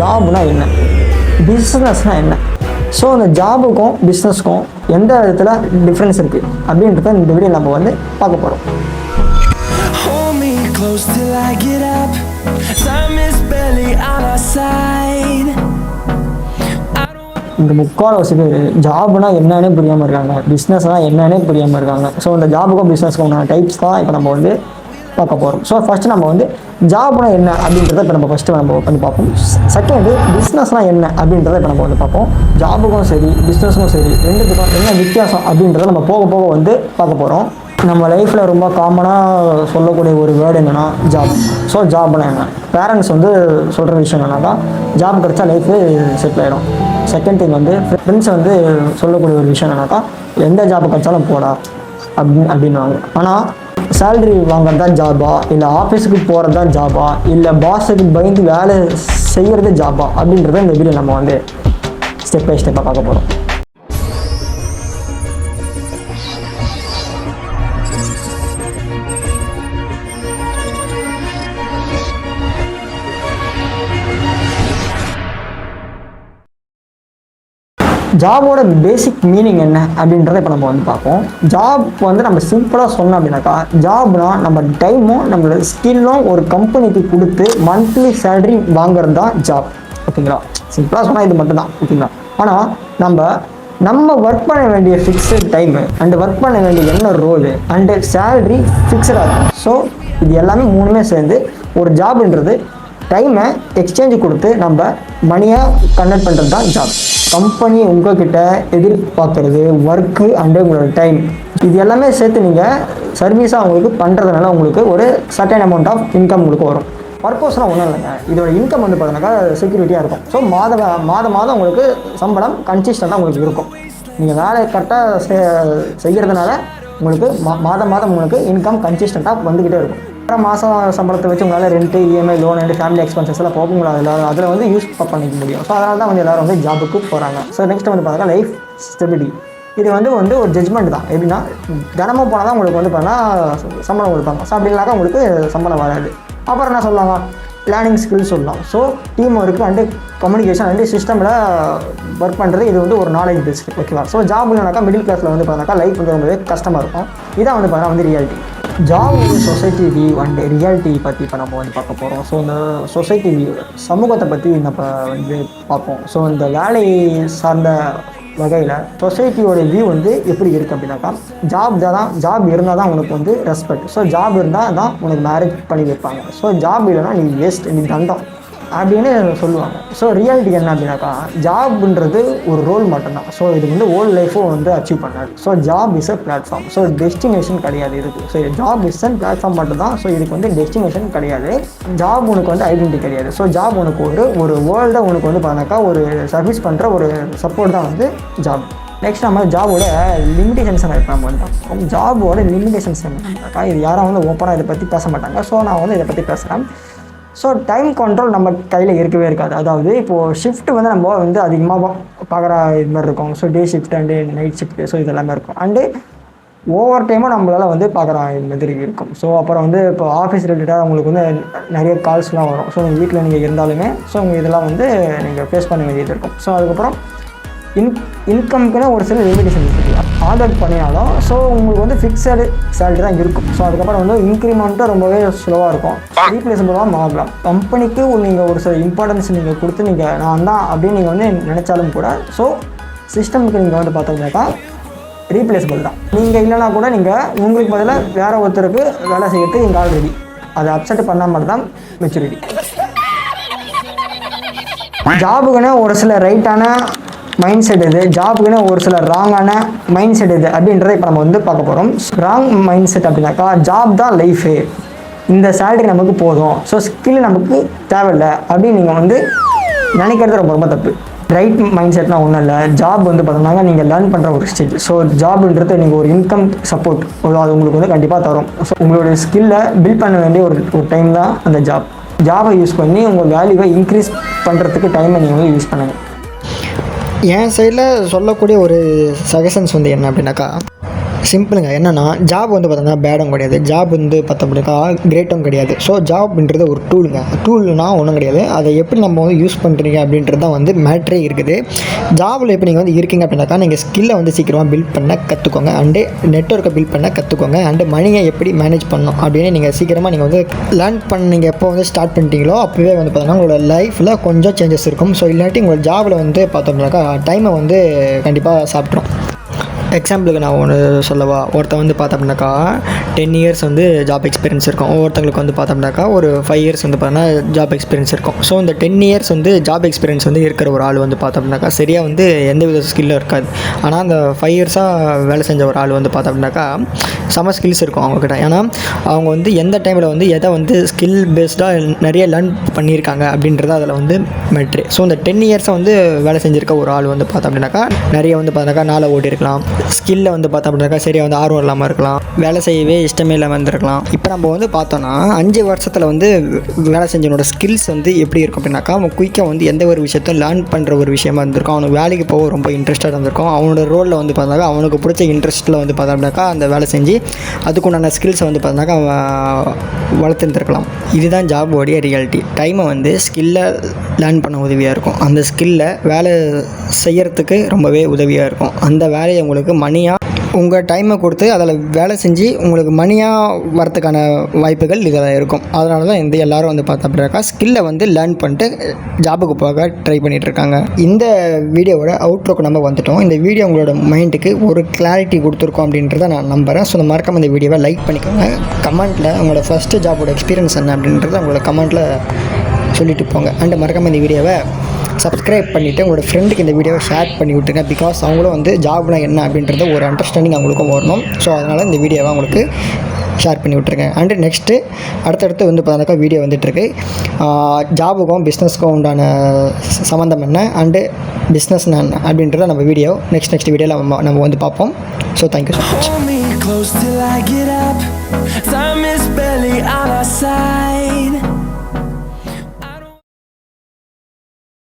ஜாப்னா என்ன? பிஸ்னஸ்னால் என்ன? ஸோ அந்த ஜாபுக்கும் பிஸ்னஸ்க்கும் எந்த விதத்தில் டிஃப்ரென்ஸ் இருக்குது அப்படின்றத இந்த வீடியோ நம்ம வந்து பார்க்க போகிறோம் close till I get up. Time is barely on our side. I don't want இந்த முக்கால்வாசி பேர் ஜாப்னா என்னன்னே புரியாமல் இருக்காங்க. பிஸ்னஸ்னால் என்னன்னே புரியாமல் இருக்காங்க. ஸோ இந்த ஜாபுக்கும் பிஸ்னஸ்க்கும் டைப்ஸ் தான் இப்போ நம்ம வந்து பார்க்க போகிறோம் ஸோ ஃபஸ்ட்டு நம்ம வந்து ஜாப்னா என்ன அப்படின்றத இப்போ நம்ம ஃபஸ்ட்டு நம்ம வந்து பார்ப்போம். செகண்டு பிஸ்னஸ்னால் என்ன அப்படின்றத இப்போ நம்ம வந்து பார்ப்போம். ஜாபுக்கும் சரி பிஸ்னஸுக்கும் சரி ரெண்டுத்துக்கும் என்ன வித்தியாசம் அப்படின்றத நம்ம போக போக வந்து பார்க்க போகிறோம் நம்ம லைஃப்பில் ரொம்ப காமனாக சொல்லக்கூடிய ஒரு வேர்டு என்னென்னா ஜாப் ஸோ ஜாப்னா என்ன? பேரண்ட்ஸ் வந்து சொல்கிற விஷயம் என்னன்னா ஜாப் கிடச்சா லைஃபு செட்டில் ஆகிடும் செகண்ட் திங் வந்து ஃப்ரெண்ட்ஸ் வந்து சொல்லக்கூடிய ஒரு விஷயம் என்னன்னாக்கா எந்த ஜாப் கிடைச்சாலும் போடா. அப்படின்னு அப்படின்வாங்க ஆனால் சேல்ரி வாங்குறது தான் ஜாபா இல்லை ஆஃபீஸுக்கு போகிறது தான் ஜாபா இல்லை பாஸுக்கு பயந்து வேலை செய்கிறது ஜாபா அப்படின்றத இந்த வீடியோ நம்ம வந்து ஸ்டெப் பை ஸ்டெப்பாக பார்க்க போகிறோம் ஜாபோட பேசிக் மீனிங் என்ன அப்படின்றத இப்போ நம்ம வந்து பார்ப்போம். ஜாப் வந்து நம்ம சிம்பிளாக சொன்னோம் அப்படின்னாக்கா ஜாப்னா நம்ம டைமும் நம்மளோட ஸ்கில்லும் ஒரு கம்பெனிக்கு கொடுத்து மந்த்லி சேலரி வாங்குறது தான் ஜாப் ஓகேங்களா? சிம்பிளாக சொன்னால் இது மட்டும்தான் ஓகேங்களா? ஆனால் நம்ம நம்ம ஒர்க் பண்ண வேண்டிய ஃபிக்ஸட் டைமு அண்டு ஒர்க் பண்ண வேண்டிய என்ன ரோலு அண்டு சேலரி ஃபிக்ஸடாக இருக்கும். ஸோ இது எல்லாமே மூணுமே சேர்ந்து ஒரு ஜாப்ன்றது டைமை எக்ஸ்சேஞ்சு கொடுத்து நம்ம மணியாக கன்வெர்ட் பண்ணுறது தான் ஜாப் கம்பெனி உங்ககிட்ட எதிர்பார்க்கறது ஒர்க்கு அண்டு உங்களோட டைம் இது எல்லாமே சேர்த்து நீங்கள் சர்வீஸாக உங்களுக்கு பண்ணுறதுனால உங்களுக்கு ஒரு சர்டன் அமௌண்ட் ஆஃப் இன்கம் உங்களுக்கு வரும். பர்பஸ்லாம் ஒன்றும் இல்லைங்க. இதோட இன்கம் வந்து பார்த்தோன்னாக்கா செக்யூரிட்டியாக இருக்கும். ஸோ மாத மாதம் மாதம் உங்களுக்கு சம்பளம் கன்சிஸ்டண்ட்டாக உங்களுக்கு இருக்கும். நீங்கள் வேலையை கரெக்டாக செய்கிறதுனால உங்களுக்கு மா மாதம் மாதம் உங்களுக்கு இன்கம் கன்சிஸ்டண்ட்டாக வந்துக்கிட்டே இருக்கும். அப்புறம் மாதம் சம்பளத்தை வச்சு உங்களால் rent EMI loan and family expenses எல்லாம் போக முடியாது அதில் வந்து யூஸ் பண்ணிக்க முடியும். ஸோ அதனால தான் வந்து எல்லாரும் வந்து ஜாபுக்கு போகிறாங்க ஸோ நெக்ஸ்ட் வந்து பார்த்தீங்கன்னா லைஃப் ஸ்டெபிலிட்டி இது வந்து வந்து ஒரு ஜட்மெண்ட் தான். எப்படின்னா தினமும் போனால் தான் உங்களுக்கு வந்து பார்த்தீங்கன்னா சம்பளம் கொடுப்பாங்க. ஸோ அப்படி இல்லாத உங்களுக்கு சம்பளம் வராது. அப்புறம் என்ன சொல்லுவாங்க பிளானிங் ஸ்கில்ஸ் சொல்லலாம். So team work and communication and சிஸ்டமில் ஒர்க் பண்ணுறது இது வந்து ஒரு நாலேஜ் பேஸ்டு ஓகேவா ஸோ ஜாப் இல்லைனாக்கா மிடில் கிளாஸில் வந்து பார்த்தாக்கா லைஃப் வந்து ரொம்பவே கஷ்டமாக இருக்கும். இதான் வந்து பார்த்தா வந்து ரியாலிட்டி ஜாப் வந்து சொசைட்டி வியூ அண்ட் ரியாலிட்டி பற்றி இப்போ நம்ம வந்து பார்க்க போகிறோம் ஸோ இந்த சொசைட்டி வியூ சமூகத்தை பற்றி நம்ம வந்து பார்ப்போம் ஸோ இந்த வேலை சார்ந்த வகையில் சொசைட்டியோட வியூ வந்து எப்படி இருக்குது அப்படின்னாக்கா ஜாப் தான் ஜாப் இருந்தால் தான் உனக்கு வந்து ரெஸ்பெக்ட் ஸோ ஜாப் இருந்தால் தான் உனக்கு மேரேஜ் பண்ணி வைப்பாங்க ஸோ ஜாப் இல்லைன்னா நீ வேஸ்ட் நீ தண்டம் அப்படின்னு சொல்லுவாங்க. ஸோ ரியாலிட்டி என்ன அப்படின்னாக்கா ஜாப்ன்றது ஒரு ரோல் மட்டும்தான். ஸோ இது வந்து ஓல்ட் லைஃப்பும் வந்து அச்சீவ் பண்ணாரு so job is a platform so destination கிடையாது இதுக்கு. So job is and platform மட்டும்தான். ஸோ இதுக்கு வந்து டெஸ்டினேஷன் கிடையாது. ஜாப் உனக்கு வந்து ஐடென்டிட்டி கிடையாது. ஸோ ஜாப் உனக்கு ஒரு ஒரு வேர்ல்டை உனக்கு வந்து பார்த்தாக்கா ஒரு சர்வீஸ் பண்ணுற ஒரு சப்போர்ட் தான் வந்து ஜாப் நெக்ஸ்ட் நம்ம ஜாபோட லிமிடேஷன்ஸ் இருக்கு நம்ம வந்துட்டோம் ஜாபோட லிமிடேஷன்ஸ் என்னன்னாக்கா இது யாரும் வந்து ஓப்பனாக இதை பற்றி பேச மாட்டாங்க. ஸோ நான் வந்து இதை பற்றி பேசுகிறேன் ஸோ டைம் கண்ட்ரோல் நம்ம கையில் இருக்கவே இருக்காது. அதாவது இப்போது ஷிஃப்ட் வந்து நம்ம வந்து அதிகமாக பார்க்குற இது மாதிரி இருக்கும். So day shift and night shift so இது எல்லாமே இருக்கும். அண்டு ஓவர் டைமும் நம்மளால் வந்து பார்க்குற இது மாதிரி இருக்கும். ஸோ அப்புறம் வந்து இப்போ ஆஃபீஸ் ரிலேட்டடாக உங்களுக்கு வந்து நிறைய கால்ஸ்லாம் வரும். ஸோ உங்கள் வீட்டில் நீங்கள் இருந்தாலுமே ஸோ உங்கள் இதெல்லாம் வந்து நீங்கள் ஃபேஸ் பண்ண வேண்டியது இருக்கும். ஸோ அதுக்கப்புறம் இன் இன்கம்க்குன்னு ஒரு சில லிமிடேஷன் இருக்குது ஆர்டர் பண்ணினாலும் ஸோ உங்களுக்கு வந்து ஃபிக்ஸடு சேலரி தான் இருக்கும். ஸோ அதுக்கப்புறம் வந்து இன்க்ரிமெண்ட்டும் ரொம்பவே ஸ்லோவாக இருக்கும். ரீப்ளேசபிளாக மாறலாம் கம்பெனிக்கு நீங்கள் ஒரு சில இம்பார்ட்டன்ஸ் நீங்கள் கொடுத்து நீங்கள் நான் தான் அப்படின்னு நீங்கள் வந்து நினச்சாலும் கூட ஸோ சிஸ்டமுக்கு நீங்கள் வந்து பார்த்தீங்கன்னாக்கா ரீப்ளேசபிள் தான். நீங்கள் இல்லைனா கூட நீங்கள் உங்களுக்கு பதிலாக வேற ஒருத்தருக்கு வேலை செய்யறதுக்கு நீங்கள் ஆல்ரெடி அதை அப்செட் பண்ணாமல் தான் மெச்சூரிட்டி ஜாபுக்குன்னு ஒரு சில ரைட்டான மைண்ட் செட் இது ஜாபுக்குன்னு ஒரு சில ராங்கான மைண்ட் செட் இது அப்படின்றத இப்போ நம்ம வந்து பார்க்க போகிறோம் ராங் மைண்ட் செட் அப்படின்னாக்கா ஜாப் தான் லைஃபு இந்த சேலரி நமக்கு போதும். ஸோ ஸ்கில் நமக்கு தேவையில்லை. அப்படின்னு நீங்கள் வந்து நினைக்கிறது ரொம்ப ரொம்ப தப்பு. ரைட் மைண்ட் செட்னா ஒன்றும் இல்லை. ஜாப் வந்து பார்த்தோம்னா நீங்கள் லேர்ன் பண்ணுற ஒரு ஸ்டேஜ் ஸோ ஜாப்ன்றது நீங்கள் ஒரு இன்கம் சப்போர்ட் அது உங்களுக்கு வந்து கண்டிப்பாக தரும். ஸோ உங்களுடைய ஸ்கில்லை பில்ட் பண்ண வேண்டிய ஒரு ஒரு டைம் தான் அந்த ஜாப் ஜாபை யூஸ் பண்ணி உங்கள் வேல்யூவை இன்க்ரீஸ் பண்ணுறதுக்கு டைமை நீங்கள் வந்து யூஸ் பண்ணுங்கள் என் சைடில் சொல்லக்கூடிய ஒரு சஜஷன்ஸ் வந்து என்ன அப்படின்னாக்கா சிம்பிளுங்க. என்னென்னா ஜாப் வந்து பார்த்தோம்னா பேடும் கிடையாது. ஜாப் வந்து பார்த்தோம்னாக்கா கிரேட்டும் கிடையாது. ஸோ ஜாப்ன்றது ஒரு டூலுங்க டூல்னா ஒன்றும் கிடையாது. அதை எப்படி நம்ம வந்து யூஸ் பண்ணுறீங்க அப்படின்றது தான் வந்து மேட்ரே இருக்குது. ஜாபில் எப்படி நீங்கள் வந்து இருக்கீங்க அப்படின்னாக்கா நீங்கள் ஸ்கில்லை வந்து சீக்கிரமாக பில்ட் பண்ண கற்றுக்கோங்க அண்டு நெட்ஒர்க்கை பில்ட் பண்ண கற்றுக்கோங்க அண்டு மணியை எப்படி மேனேஜ் பண்ணணும் அப்படின்னு நீங்கள் சீக்கிரமாக நீங்கள் வந்து லேர்ன் பண்ணீங்க எப்போ வந்து ஸ்டார்ட் பண்ணிட்டீங்களோ அப்போவே வந்து பார்த்தோன்னா உங்களோட லைஃப்பில் கொஞ்சம் சேஞ்சஸ் இருக்கும். ஸோ இல்லாட்டி உங்களோட ஜாபில் வந்து பார்த்தோம்னாக்கா டைமை வந்து கண்டிப்பாக சாப்பிட்ரும் எக்ஸாம்பிளுக்கு நான் ஒன்று சொல்லவா? ஒருத்தன் வந்து பார்த்தோம்னாக்கா டென் இயர்ஸ் வந்து ஜாப் எக்ஸ்பீரியன்ஸ் இருக்கும். ஒவ்வொருத்தங்களுக்கு வந்து பார்த்தோம்னாக்கா ஒரு ஃபைவ் இயர்ஸ் வந்து பார்த்தோன்னா ஜாப் எக்ஸ்பீரியன்ஸ் இருக்கும். ஸோ இந்த டென் இயர்ஸ் வந்து ஜாப் எக்ஸ்பீரியன்ஸ் வந்து இருக்கிற ஒரு ஆள் வந்து பார்த்தோம்னாக்கா சரியாக வந்து எந்த வித ஸ்கில்லும் இருக்காது. ஆனால் அந்த ஃபைவ் இயர்ஸாக வேலை செஞ்ச ஒரு ஆள் வந்து பார்த்தோம்னாக்கா செம ஸ்கில்ஸ் இருக்கும் அவங்கக்கிட்ட ஏன்னா அவங்க வந்து எந்த டைமில் வந்து எதை வந்து ஸ்கில் பேஸ்டாக நிறைய லேர்ன் பண்ணியிருக்காங்க அப்படின்றத அதில் வந்து மெட்ரு ஸோ இந்த டென் இயர்ஸாக வந்து வேலை செஞ்சுருக்க ஒரு ஆள் வந்து பார்த்தோம் அப்படின்னாக்கா நிறைய வந்து பார்த்தாக்கா நாளை ஓடி இருக்கலாம் ஸ்கில்ல வந்து பார்த்தோம் அப்படின்னாக்கா சரியாக வந்து ஆர்வம் இல்லாமல் இருக்கலாம். வேலை செய்யவே இஷ்டமே இல்லாமல் இருந்திருக்கலாம். இப்போ நம்ம வந்து பார்த்தோன்னா அஞ்சு வருஷத்தில் வந்து வேலை செஞ்சவனோட ஸ்கில்ஸ் வந்து எப்படி இருக்கும் அப்படின்னாக்கா அவன் குயிக்காக வந்து எந்த ஒரு விஷயத்தையும் லேர்ன் பண்ணுற ஒரு விஷயமா இருந்திருக்கும். அவனுக்கு வேலைக்கு போக ரொம்ப இன்ட்ரெஸ்டாக இருந்திருக்கும். அவனோட ரோலில் வந்து பார்த்தாக்கா அவனுக்கு பிடிச்ச இன்ட்ரெஸ்ட்டில் வந்து பார்த்தோம்னாக்கா அந்த வேலை செஞ்சு அதுக்குண்டான ஸ்கில்ஸை வந்து பார்த்தாக்கா அவன் வளர்த்துருந்துருக்கலாம். இதுதான் ஜாபோடைய ரியாலிட்டி டைமை வந்து ஸ்கில்லை லேர்ன் பண்ண உதவியாக இருக்கும். அந்த ஸ்கில்லை வேலை செய்கிறதுக்கு ரொம்பவே உதவியாக இருக்கும். அந்த வேலையை உங்களுக்கு மணியாக உங்கள் டைமை கொடுத்து அதில் வேலை செஞ்சு உங்களுக்கு மணியாக வரத்துக்கான வாய்ப்புகள் இதில் இருக்கும். அதனால தான் இந்த எல்லோரும் வந்து பார்த்தா அப்படின்னாக்கா ஸ்கில்லை வந்து லேர்ன் பண்ணிட்டு ஜாபுக்கு போக ட்ரை பண்ணிகிட்ருக்காங்க இருக்காங்க. இந்த வீடியோவோட அவுட்லுக்கு நம்ம வந்துட்டோம். இந்த வீடியோ உங்களோட மைண்டுக்கு ஒரு கிளாரிட்டி கொடுத்துருக்கோம் அப்படின்றத நான் நம்புகிறேன் ஸோ மறக்காம இந்த வீடியோவை லைக் பண்ணிக்கோங்க. கமெண்ட்டில் உங்களோட ஃபஸ்ட்டு ஜாபோட எக்ஸ்பீரியன்ஸ் என்ன அப்படின்றத உங்களோட கமெண்ட்டில் சொல்லிட்டு போங்க. அண்ட் மறக்காம இந்த வீடியோவை சப்ஸ்கிரைப் பண்ணிவிட்டு உங்களோட ஃப்ரெண்டுக்கு இந்த வீடியோவை ஷேர் பண்ணி விட்டுருங்க. பிகாஸ் அவங்களும் வந்து ஜாப்னா என்ன அப்படின்றத ஒரு அண்டர்ஸ்டாண்டிங் அவங்களுக்கும் வரணும். ஸோ அதனால் இந்த வீடியோவை அவங்களுக்கு ஷேர் பண்ணி விட்ருங்க அண்டு நெக்ஸ்ட்டு அடுத்தடுத்து வந்து பார்த்தாக்கா வீடியோ வந்துட்டுருக்கு. ஜாபுக்கும் பிஸ்னஸ்க்கும் உண்டான சம்மந்தம் என்ன? அண்டு பிஸ்னஸ் நான் அப்படின்றத நம்ம வீடியோ நெக்ஸ்ட் நெக்ஸ்ட் வீடியோவில் நம்ம நம்ம வந்து பார்ப்போம். So thank you so much close till I get up. Time is barely on our side.